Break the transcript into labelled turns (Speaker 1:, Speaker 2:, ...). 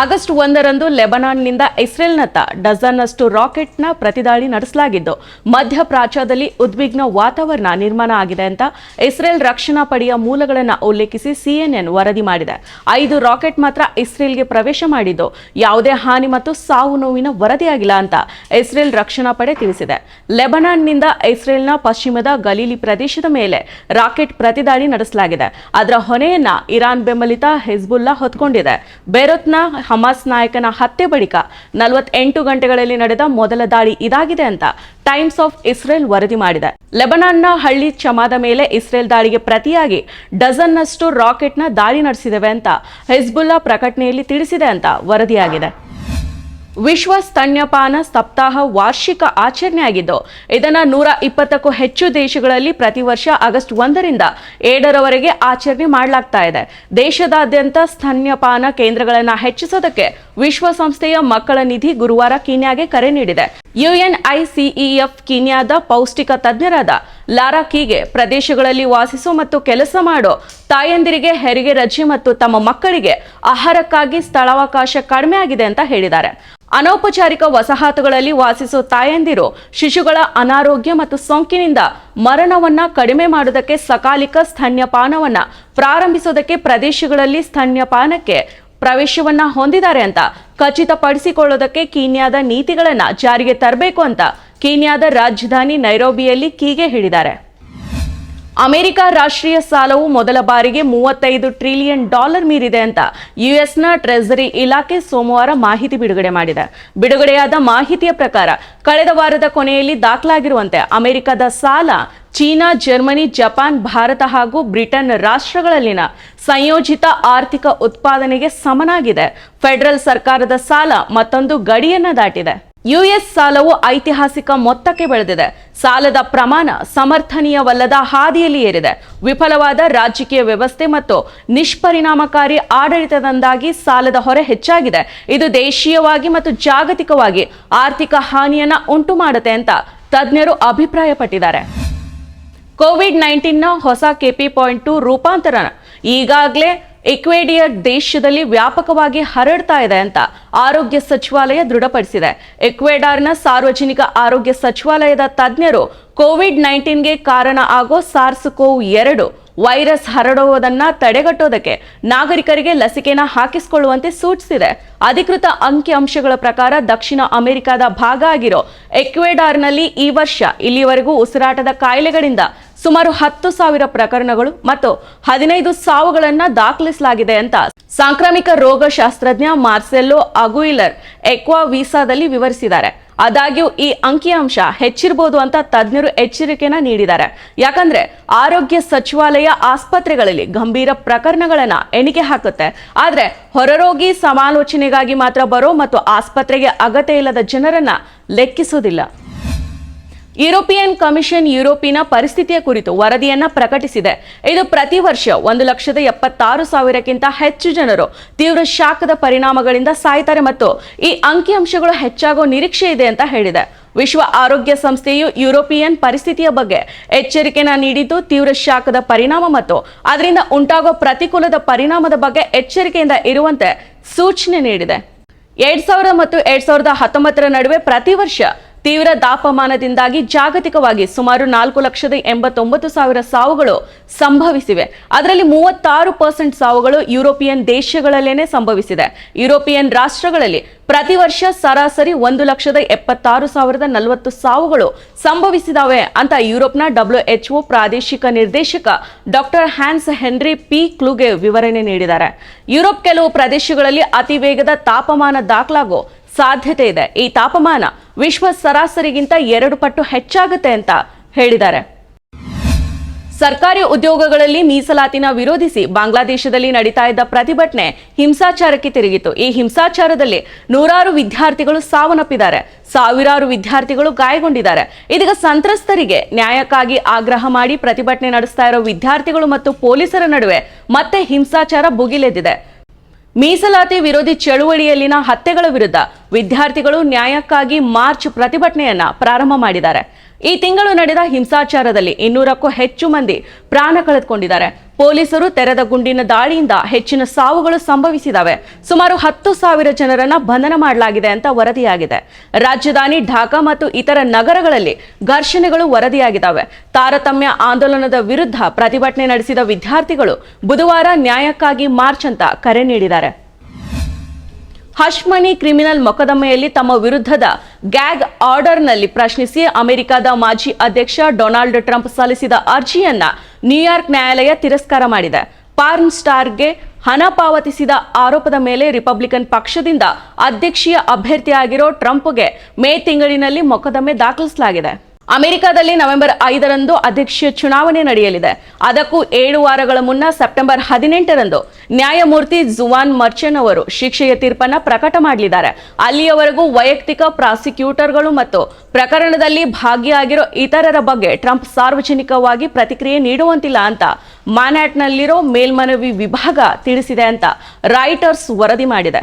Speaker 1: August ಒಂದರಂದು ಲೆಬನಾನ್ನಿಂದ ಇಸ್ರೇಲ್ನತ್ತ ಡಜನ್ನಷ್ಟು ರಾಕೆಟ್ನ ಪ್ರತಿದಾಳಿ ನಡೆಸಲಾಗಿದ್ದು ಮಧ್ಯಪ್ರಾಚ್ಯದಲ್ಲಿ ಉದ್ವಿಗ್ನ ವಾತಾವರಣ ನಿರ್ಮಾಣ ಆಗಿದೆ ಅಂತ ಇಸ್ರೇಲ್ ರಕ್ಷಣಾ ಪಡೆಯ ಮೂಲಗಳನ್ನು ಉಲ್ಲೇಖಿಸಿ ಸಿಎನ್ಎನ್ ವರದಿ ಮಾಡಿದೆ. ಐದು ರಾಕೆಟ್ ಮಾತ್ರ ಇಸ್ರೇಲ್ಗೆ ಪ್ರವೇಶ ಮಾಡಿದ್ದು, ಯಾವುದೇ ಹಾನಿ ಮತ್ತು ಸಾವು ನೋವಿನ ವರದಿಯಾಗಿಲ್ಲ ಅಂತ ಇಸ್ರೇಲ್ ರಕ್ಷಣಾ ಪಡೆ ತಿಳಿಸಿದೆ. ಲೆಬನಾನ್ನಿಂದ ಇಸ್ರೇಲ್ನ ಪಶ್ಚಿಮದ ಗಲೀಲಿ ಪ್ರದೇಶದ ಮೇಲೆ ರಾಕೆಟ್ ಪ್ರತಿದಾಳಿ ನಡೆಸಲಾಗಿದೆ. ಅದರ ಹೊಣೆಯನ್ನ ಇರಾನ್ ಬೆಂಬಲಿತ ಹೆಜ್ಬುಲ್ಲಾ ಹೊತ್ಕೊಂಡಿದೆ. ಬೇರೂತ್ನ ಹಮಾಸ್ ನಾಯಕನ ಹತ್ಯೆ ಬಳಿಕ ನಲವತ್ತೆಂಟು ಗಂಟೆಗಳಲ್ಲಿ ನಡೆದ ಮೊದಲ ದಾಳಿ ಇದಾಗಿದೆ ಅಂತ ಟೈಮ್ಸ್ ಆಫ್ ಇಸ್ರೇಲ್ ವರದಿ ಮಾಡಿದೆ. ಲೆಬನಾನ್ನ ಹಳ್ಳಿ ಚಮಾದ ಮೇಲೆ ಇಸ್ರೇಲ್ ದಾಳಿಗೆ ಪ್ರತಿಯಾಗಿ ಡಜನ್ನಷ್ಟು ರಾಕೆಟ್ನ ದಾಳಿ ನಡೆಸಿದವೆ ಅಂತ ಹೆಜ್ಬುಲ್ಲಾ ಪ್ರಕಟಣೆಯಲ್ಲಿ ತಿಳಿಸಿದೆ ಅಂತ ವರದಿಯಾಗಿದೆ. ವಿಶ್ವ ಸ್ತನ್ಯಪಾನ ಸಪ್ತಾಹ ವಾರ್ಷಿಕ ಆಚರಣೆಯಾಗಿದ್ದು ಇದನ್ನು ನೂರ ಇಪ್ಪತ್ತಕ್ಕೂ ಹೆಚ್ಚು ದೇಶಗಳಲ್ಲಿ ಪ್ರತಿ ವರ್ಷ ಆಗಸ್ಟ್ ಒಂದರಿಂದ ಏಳರವರೆಗೆ ಆಚರಣೆ ಮಾಡಲಾಗ್ತಾ ಇದೆ. ದೇಶದಾದ್ಯಂತ ಸ್ತನ್ಯಪಾನ ಕೇಂದ್ರಗಳನ್ನು ಹೆಚ್ಚಿಸೋದಕ್ಕೆ ವಿಶ್ವಸಂಸ್ಥೆಯ ಮಕ್ಕಳ ನಿಧಿ ಗುರುವಾರ ಕೀನ್ಯಾಗೆ ಕರೆ ನೀಡಿದೆ. ಯುಎನ್ಐಸಿಇಎಫ್ ಕೀನ್ಯಾದ ಪೌಷ್ಟಿಕ ತಜ್ಞರಾದ ಲಾರಾ ಕೀಗೆ ಪ್ರದೇಶಗಳಲ್ಲಿ ವಾಸಿಸೋ ಮತ್ತು ಕೆಲಸ ಮಾಡೋ ತಾಯಂದಿರಿಗೆ ಹೆರಿಗೆ ರಜೆ ಮತ್ತು ತಮ್ಮ ಮಕ್ಕಳಿಗೆ ಆಹಾರಕ್ಕಾಗಿ ಸ್ಥಳಾವಕಾಶ ಕಡಿಮೆ ಆಗಿದೆ ಅಂತ ಹೇಳಿದ್ದಾರೆ. ಅನೌಪಚಾರಿಕ ವಸಾಹತುಗಳಲ್ಲಿ ವಾಸಿಸೋ ತಾಯಂದಿರು ಶಿಶುಗಳ ಅನಾರೋಗ್ಯ ಮತ್ತು ಸೋಂಕಿನಿಂದ ಮರಣವನ್ನ ಕಡಿಮೆ ಮಾಡುವುದಕ್ಕೆ ಸಕಾಲಿಕ ಸ್ತನ್ಯಪಾನವನ್ನ ಪ್ರಾರಂಭಿಸೋದಕ್ಕೆ ಪ್ರದೇಶಗಳಲ್ಲಿ ಸ್ತನ್ಯಪಾನಕ್ಕೆ ಪ್ರವೇಶವನ್ನ ಹೊಂದಿದ್ದಾರೆ ಅಂತ ಖಚಿತಪಡಿಸಿಕೊಳ್ಳೋದಕ್ಕೆ ಕೀನ್ಯಾದ ನೀತಿಗಳನ್ನ ಜಾರಿಗೆ ತರಬೇಕು ಅಂತ ಕೀನ್ಯಾದ ರಾಜಧಾನಿ ನೈರೋಬಿಯಲ್ಲಿ ಕೀಗೆ ಹೇಳಿದ್ದಾರೆ ಅಮೆರಿಕ ರಾಷ್ಟ್ರೀಯ ಸಾಲವು ಮೊದಲ ಬಾರಿಗೆ ಮೂವತ್ತೈದು ಟ್ರಿಲಿಯನ್ ಡಾಲರ್ ಮೀರಿದೆ ಅಂತ ಯುಎಸ್ನ ಟ್ರೆಜರಿ ಇಲಾಖೆ ಸೋಮವಾರ ಮಾಹಿತಿ ಬಿಡುಗಡೆ ಮಾಡಿದೆ. ಬಿಡುಗಡೆಯಾದ ಮಾಹಿತಿಯ ಪ್ರಕಾರ ಕಳೆದ ವಾರದ ಕೊನೆಯಲ್ಲಿ ದಾಖಲಾಗಿರುವಂತೆ ಅಮೆರಿಕದ ಸಾಲ ಚೀನಾ, ಜರ್ಮನಿ, ಜಪಾನ್, ಭಾರತ ಹಾಗೂ ಬ್ರಿಟನ್ ರಾಷ್ಟ್ರಗಳಲ್ಲಿನ ಸಂಯೋಜಿತ ಆರ್ಥಿಕ ಉತ್ಪಾದನೆಗೆ ಸಮನಾಗಿದೆ. ಫೆಡರಲ್ ಸರ್ಕಾರದ ಸಾಲ ಮತ್ತೊಂದು ಗಡಿಯನ್ನು ದಾಟಿದೆ. ಯುಎಸ್ ಸಾಲವು ಐತಿಹಾಸಿಕ ಮೊತ್ತಕ್ಕೆ ಬೆಳೆದಿದೆ. ಸಾಲದ ಪ್ರಮಾಣ ಸಮರ್ಥನೀಯವಲ್ಲದ ಹಾದಿಯಲ್ಲಿ ಏರಿದೆ. ವಿಫಲವಾದ ರಾಜಕೀಯ ವ್ಯವಸ್ಥೆ ಮತ್ತು ನಿಷ್ಪರಿಣಾಮಕಾರಿ ಆಡಳಿತದಿಂದಾಗಿ ಸಾಲದ ಹೊರೆ ಹೆಚ್ಚಾಗಿದೆ. ಇದು ದೇಶೀಯವಾಗಿ ಮತ್ತು ಜಾಗತಿಕವಾಗಿ ಆರ್ಥಿಕ ಹಾನಿಯನ್ನ ಉಂಟು ಮಾಡುತ್ತೆ ಅಂತ ತಜ್ಞರು ಅಭಿಪ್ರಾಯಪಟ್ಟಿದ್ದಾರೆ. ಕೋವಿಡ್ ನೈನ್ಟೀನ್ನ ಹೊಸ ಕೆಪಿ ಪಾಯಿಂಟ್ ಟು ರೂಪಾಂತರ ಈಗಾಗಲೇ ಇಕ್ವೇಡಿಯರ್ ದೇಶದಲ್ಲಿ ವ್ಯಾಪಕವಾಗಿ ಹರಡ್ತಾ ಇದೆ ಅಂತ ಆರೋಗ್ಯ ಸಚಿವಾಲಯ ದೃಢಪಡಿಸಿದೆ. ಇಕ್ವೆಡಾರ್ನ ಸಾರ್ವಜನಿಕ ಆರೋಗ್ಯ ಸಚಿವಾಲಯದ ತಜ್ಞರು ಕೋವಿಡ್ ನೈನ್ಟೀನ್ಗೆ ಕಾರಣ ಆಗೋ ಸಾರ್ಸ್ ಕೋವ್ ಎರಡು ವೈರಸ್ ಹರಡುವುದನ್ನು ತಡೆಗಟ್ಟೋದಕ್ಕೆ ನಾಗರಿಕರಿಗೆ ಲಸಿಕೆನ ಹಾಕಿಸಿಕೊಳ್ಳುವಂತೆ ಸೂಚಿಸಿದೆ. ಅಧಿಕೃತ ಅಂಕಿಅಂಶಗಳ ಪ್ರಕಾರ ದಕ್ಷಿಣ ಅಮೆರಿಕದ ಭಾಗ ಆಗಿರೋ ಎಕ್ವೆಡಾರ್ನಲ್ಲಿ ಈ ವರ್ಷ ಇಲ್ಲಿಯವರೆಗೂ ಉಸಿರಾಟದ ಕಾಯಿಲೆಗಳಿಂದ ಸುಮಾರು ಹತ್ತು ಸಾವಿರ ಪ್ರಕರಣಗಳು ಮತ್ತು ಹದಿನೈದು ಸಾವುಗಳನ್ನು ದಾಖಲಿಸಲಾಗಿದೆ ಅಂತ ಸಾಂಕ್ರಾಮಿಕ ರೋಗಶಾಸ್ತ್ರಜ್ಞ ಮಾರ್ಸೆಲ್ಲೋ ಅಗುಯಿಲರ್ ಎಕ್ವಾ ವೀಸಾದಲ್ಲಿ ವಿವರಿಸಿದ್ದಾರೆ. ಆದಾಗ್ಯೂ ಈ ಅಂಕಿಅಂಶ ಹೆಚ್ಚಿರಬಹುದು ಅಂತ ತಜ್ಞರು ಎಚ್ಚರಿಕೆನ ನೀಡಿದ್ದಾರೆ. ಯಾಕಂದ್ರೆ ಆರೋಗ್ಯ ಸಚಿವಾಲಯ ಆಸ್ಪತ್ರೆಗಳಲ್ಲಿ ಗಂಭೀರ ಪ್ರಕರಣಗಳನ್ನ ಎಣಿಕೆ ಹಾಕುತ್ತೆ. ಆದ್ರೆ ಹೊರರೋಗಿ ಸಮಾಲೋಚನೆಗಾಗಿ ಮಾತ್ರ ಬರೋ ಮತ್ತು ಆಸ್ಪತ್ರೆಗೆ ಅಗತ್ಯ ಇಲ್ಲದ ಜನರನ್ನ ಲೆಕ್ಕಿಸೋದಿಲ್ಲ. ಯುರೋಪಿಯನ್ ಕಮಿಷನ್ ಯುರೋಪಿನ ಪರಿಸ್ಥಿತಿಯ ಕುರಿತು ವರದಿಯನ್ನ ಪ್ರಕಟಿಸಿದೆ. ಇದು ಪ್ರತಿ ವರ್ಷ ಒಂದು ಲಕ್ಷದ ಎಪ್ಪತ್ತಾರು ಸಾವಿರಕ್ಕಿಂತ ಹೆಚ್ಚು ಜನರು ತೀವ್ರ ಶಾಖದ ಪರಿಣಾಮಗಳಿಂದ ಸಾಯ್ತಾರೆ ಮತ್ತು ಈ ಅಂಕಿಅಂಶಗಳು ಹೆಚ್ಚಾಗೋ ನಿರೀಕ್ಷೆ ಇದೆ ಅಂತ ಹೇಳಿದೆ. ವಿಶ್ವ ಆರೋಗ್ಯ ಸಂಸ್ಥೆಯು ಯುರೋಪಿಯನ್ ಪರಿಸ್ಥಿತಿಯ ಬಗ್ಗೆ ಎಚ್ಚರಿಕೆನ ನೀಡಿದ್ದು ತೀವ್ರ ಶಾಖದ ಪರಿಣಾಮ ಮತ್ತು ಅದರಿಂದ ಉಂಟಾಗೋ ಪ್ರತಿಕೂಲದ ಪರಿಣಾಮದ ಬಗ್ಗೆ ಎಚ್ಚರಿಕೆಯಿಂದ ಇರುವಂತೆ ಸೂಚನೆ ನೀಡಿದೆ. ಎರಡ್ ಸಾವಿರದ ಮತ್ತು ಎರಡ್ ಸಾವಿರದ ಹತ್ತೊಂಬತ್ತರ ನಡುವೆ ಪ್ರತಿ ವರ್ಷ ತೀವ್ರ ತಾಪಮಾನದಿಂದಾಗಿ ಜಾಗತಿಕವಾಗಿ ಸುಮಾರು ನಾಲ್ಕು ಲಕ್ಷದ ಎಂಬತ್ತೊಂಬತ್ತು ಸಾವಿರ ಸಾವುಗಳು ಸಂಭವಿಸಿವೆ. ಅದರಲ್ಲಿ ಮೂವತ್ತಾರು ಪರ್ಸೆಂಟ್ ಸಾವುಗಳು ಯುರೋಪಿಯನ್ ದೇಶಗಳಲ್ಲೇನೆ ಸಂಭವಿಸಿದೆ. ಯುರೋಪಿಯನ್ ರಾಷ್ಟ್ರಗಳಲ್ಲಿ ಪ್ರತಿ ವರ್ಷ ಸರಾಸರಿ ಒಂದು ಲಕ್ಷದ ಎಪ್ಪತ್ತಾರು ಸಾವಿರದ ನಲವತ್ತು ಸಾವುಗಳು ಸಂಭವಿಸಿದಾವೆ ಅಂತ ಯುರೋಪ್ನ ಡಬ್ಲ್ಯೂಎಚ್ಒ ಪ್ರಾದೇಶಿಕ ನಿರ್ದೇಶಕ doctor Hans Henri P Kluge ವಿವರಣೆ ನೀಡಿದ್ದಾರೆ. ಯುರೋಪ್ ಕೆಲವು ಪ್ರದೇಶಗಳಲ್ಲಿ ಅತಿ ವೇಗದ ತಾಪಮಾನ ದಾಖಲಾಗೋ ಸಾಧ್ಯತೆ ಇದೆ. ಈ ತಾಪಮಾನ ವಿಶ್ವ ಸರಾಸರಿಗಿಂತ ಎರಡು ಪಟ್ಟು ಹೆಚ್ಚಾಗುತ್ತೆ ಅಂತ ಹೇಳಿದ್ದಾರೆ. ಸರ್ಕಾರಿ ಉದ್ಯೋಗಗಳಲ್ಲಿ ಮೀಸಲಾತಿನ ವಿರೋಧಿಸಿ ಬಾಂಗ್ಲಾದೇಶದಲ್ಲಿ ನಡೀತಾ ಇದ್ದ ಪ್ರತಿಭಟನೆ ಹಿಂಸಾಚಾರಕ್ಕೆ ತಿರುಗಿತು. ಈ ಹಿಂಸಾಚಾರದಲ್ಲಿ ನೂರಾರು ವಿದ್ಯಾರ್ಥಿಗಳು ಸಾವನ್ನಪ್ಪಿದ್ದಾರೆ. ಸಾವಿರಾರು ವಿದ್ಯಾರ್ಥಿಗಳು ಗಾಯಗೊಂಡಿದ್ದಾರೆ. ಇದೀಗ ಸಂತ್ರಸ್ತರಿಗೆ ನ್ಯಾಯಕ್ಕಾಗಿ ಆಗ್ರಹ ಮಾಡಿ ಪ್ರತಿಭಟನೆ ನಡೆಸ್ತಾ ಇರೋ ವಿದ್ಯಾರ್ಥಿಗಳು ಮತ್ತು ಪೊಲೀಸರ ನಡುವೆ ಮತ್ತೆ ಹಿಂಸಾಚಾರ ಭುಗಿಲೆದ್ದಿದೆ. ಮೀಸಲಾತಿ ವಿರೋಧಿ ಚಳುವಳಿಯಲ್ಲಿನ ಹತ್ಯೆಗಳ ವಿರುದ್ಧ ವಿದ್ಯಾರ್ಥಿಗಳು ನ್ಯಾಯಕ್ಕಾಗಿ ಮಾರ್ಚ್ ಪ್ರತಿಭಟನೆಯನ್ನ ಪ್ರಾರಂಭ ಮಾಡಿದ್ದಾರೆ. ಈ ತಿಂಗಳು ನಡೆದ ಹಿಂಸಾಚಾರದಲ್ಲಿ ಇನ್ನೂರಕ್ಕೂ ಹೆಚ್ಚು ಮಂದಿ ಪ್ರಾಣ ಕಳೆದುಕೊಂಡಿದ್ದಾರೆ. ಪೊಲೀಸರು ತೆರೆದ ಗುಂಡಿನ ದಾಳಿಯಿಂದ ಹೆಚ್ಚಿನ ಸಾವುಗಳು ಸಂಭವಿಸಿದವೆ. ಸುಮಾರು ಹತ್ತು ಸಾವಿರ ಜನರನ್ನ ಬಂಧನ ಮಾಡಲಾಗಿದೆ ಅಂತ ವರದಿಯಾಗಿದೆ. ರಾಜಧಾನಿ ಢಾಕಾ ಮತ್ತು ಇತರ ನಗರಗಳಲ್ಲಿ ಘರ್ಷಣೆಗಳು ವರದಿಯಾಗಿದ್ದಾವೆ. ತಾರತಮ್ಯ ಆಂದೋಲನದ ವಿರುದ್ಧ ಪ್ರತಿಭಟನೆ ನಡೆಸಿದ ವಿದ್ಯಾರ್ಥಿಗಳು ಬುಧವಾರ ನ್ಯಾಯಕ್ಕಾಗಿ ಮಾರ್ಚ್ ಅಂತ ಕರೆ ನೀಡಿದ್ದಾರೆ. ಹಶ್ಮನಿ ಕ್ರಿಮಿನಲ್ ಮೊಕದ್ದಮೆಯಲ್ಲಿ ತಮ್ಮ ವಿರುದ್ಧದ ಗ್ಯಾಗ್ ಆರ್ಡರ್ನಲ್ಲಿ ಪ್ರಶ್ನಿಸಿ ಅಮೆರಿಕದ ಮಾಜಿ ಅಧ್ಯಕ್ಷ ಡೊನಾಲ್ಡ್ ಟ್ರಂಪ್ ಸಲ್ಲಿಸಿದ ಅರ್ಜಿಯನ್ನ ನ್ಯೂಯಾರ್ಕ್ ನ್ಯಾಯಾಲಯ ತಿರಸ್ಕಾರ ಮಾಡಿದೆ. ಪಾರ್ನ್ ಸ್ಟಾರ್ಗೆ ಹಣ ಪಾವತಿಸಿದ ಆರೋಪದ ಮೇಲೆ ರಿಪಬ್ಲಿಕನ್ ಪಕ್ಷದಿಂದ ಅಧ್ಯಕ್ಷೀಯ ಅಭ್ಯರ್ಥಿಯಾಗಿರೋ ಟ್ರಂಪ್ಗೆ ಮೇ ತಿಂಗಳಿನಲ್ಲಿ ಮೊಕದ್ದಮೆ ದಾಖಲಿಸಲಾಗಿದೆ. ಅಮೆರಿಕದಲ್ಲಿ ನವೆಂಬರ್ ಐದರಂದು ಅಧ್ಯಕ್ಷೀಯ ಚುನಾವಣೆ ನಡೆಯಲಿದೆ. ಅದಕ್ಕೂ ಏಳು ವಾರಗಳ ಮುನ್ನ ಸೆಪ್ಟೆಂಬರ್ ಹದಿನೆಂಟರಂದು ನ್ಯಾಯಮೂರ್ತಿ ಜುವಾನ್ ಮರ್ಚನ್ ಅವರು ಶಿಕ್ಷೆಯ ತೀರ್ಪನ್ನು ಪ್ರಕಟ ಮಾಡಲಿದ್ದಾರೆ. ಅಲ್ಲಿಯವರೆಗೂ ವೈಯಕ್ತಿಕ ಪ್ರಾಸಿಕ್ಯೂಟರ್ಗಳು ಮತ್ತು ಪ್ರಕರಣದಲ್ಲಿ ಭಾಗಿಯಾಗಿರೋ ಇತರರ ಬಗ್ಗೆ ಟ್ರಂಪ್ ಸಾರ್ವಜನಿಕವಾಗಿ ಪ್ರತಿಕ್ರಿಯೆ ನೀಡುವಂತಿಲ್ಲ ಅಂತ ಮಾನ್ಯಾಟ್ನಲ್ಲಿರೋ ಮೇಲ್ಮನವಿ ವಿಭಾಗ ತಿಳಿಸಿದೆ ಅಂತ ರಾಯ್ಟರ್ಸ್ ವರದಿ ಮಾಡಿದೆ.